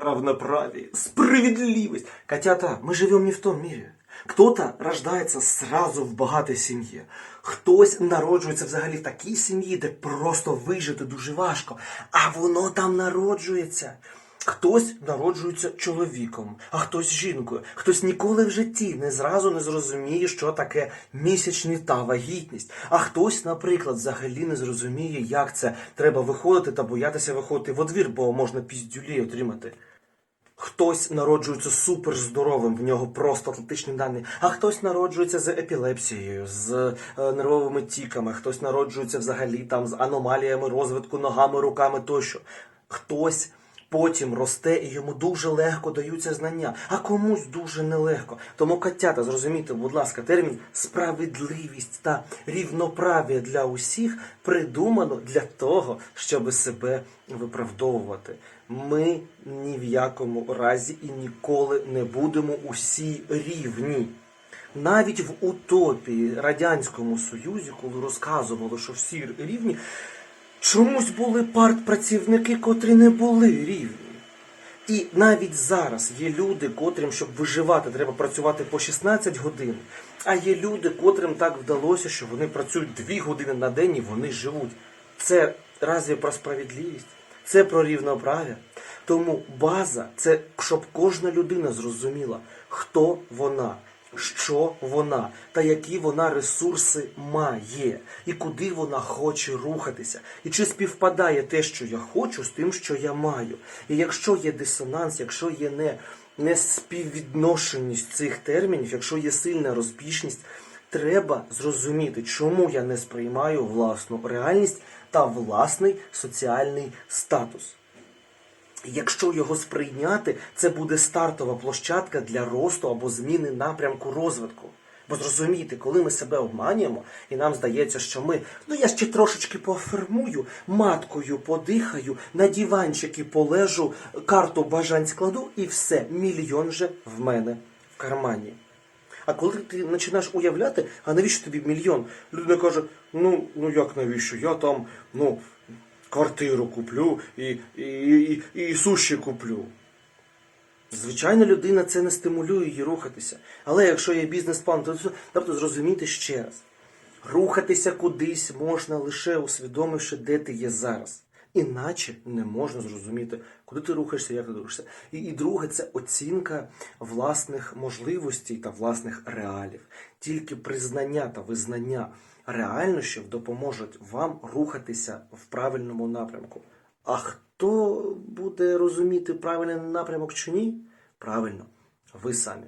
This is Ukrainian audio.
равноправие, справедливость. Котята, мы живем не в том мире. Кто-то рождається сразу в багатій сім'ї. Хтось народжується взагалі в такій сім'ї, де просто вижити дуже важко, а воно там народжується. Хтось народжується чоловіком, а хтось жінкою. Хтось ніколи в житті не зразу не зрозуміє, що таке місячні та вагітність. А хтось, наприклад, взагалі не зрозуміє, як це треба виходити та боятися виходити в одвір, бо можна піздюлі отримати. Хтось народжується суперздоровим, в нього просто атлетичні дані, а хтось народжується з епілепсією, з е, нервовими тіками, хтось народжується взагалі там з аномаліями розвитку ногами, руками тощо. Хтось потім росте і йому дуже легко даються знання, а комусь дуже нелегко. Тому котята, зрозумійте, будь ласка, термін справедливість та рівноправ'я для усіх придумано для того, щоб себе виправдовувати. Ми ні в якому разі і ніколи не будемо усі рівні. Навіть в утопії Радянському Союзі, коли розказували, що всі рівні, чомусь були партпрацівники, котрі не були рівні. І навіть зараз є люди, котрим, щоб виживати, треба працювати по 16 годин. А є люди, котрим так вдалося, що вони працюють 2 години на день і вони живуть. Це разві про справедливість? Це про рівноправ'я. Тому база це щоб кожна людина зрозуміла, хто вона, що вона та які вона ресурси має, і куди вона хоче рухатися, і чи співпадає те, що я хочу, з тим, що я маю. І якщо є дисонанс, якщо є не, не співвідношеність цих термінів, якщо є сильна розбіжність, треба зрозуміти, чому я не сприймаю власну реальність та власний соціальний статус. Якщо його сприйняти, це буде стартова площадка для росту або зміни напрямку розвитку. Бо зрозумійте, коли ми себе обманюємо, і нам здається, що ми, ну я ще трошечки пофермую, маткою подихаю, на диванчики полежу, карту бажань складу, і все, мільйон вже в мене в кармані. А коли ти починаєш уявляти, а навіщо тобі мільйон? Людина каже: ну, ну як навіщо? Я там, ну, квартиру куплю і, і, і, і, суші куплю. Звичайно, людина це не стимулює її рухатися. Але якщо є бізнес-план, то тобто зрозуміти ще раз. Рухатися кудись можна лише усвідомивши, де ти є зараз. Іначе не можна зрозуміти, куди ти рухаєшся, як ти рухаєшся. І, і друге, це оцінка власних можливостей та власних реалів. Тільки признання та визнання реальнощів допоможуть вам рухатися в правильному напрямку. А хто буде розуміти правильний напрямок чи ні? Правильно, ви самі.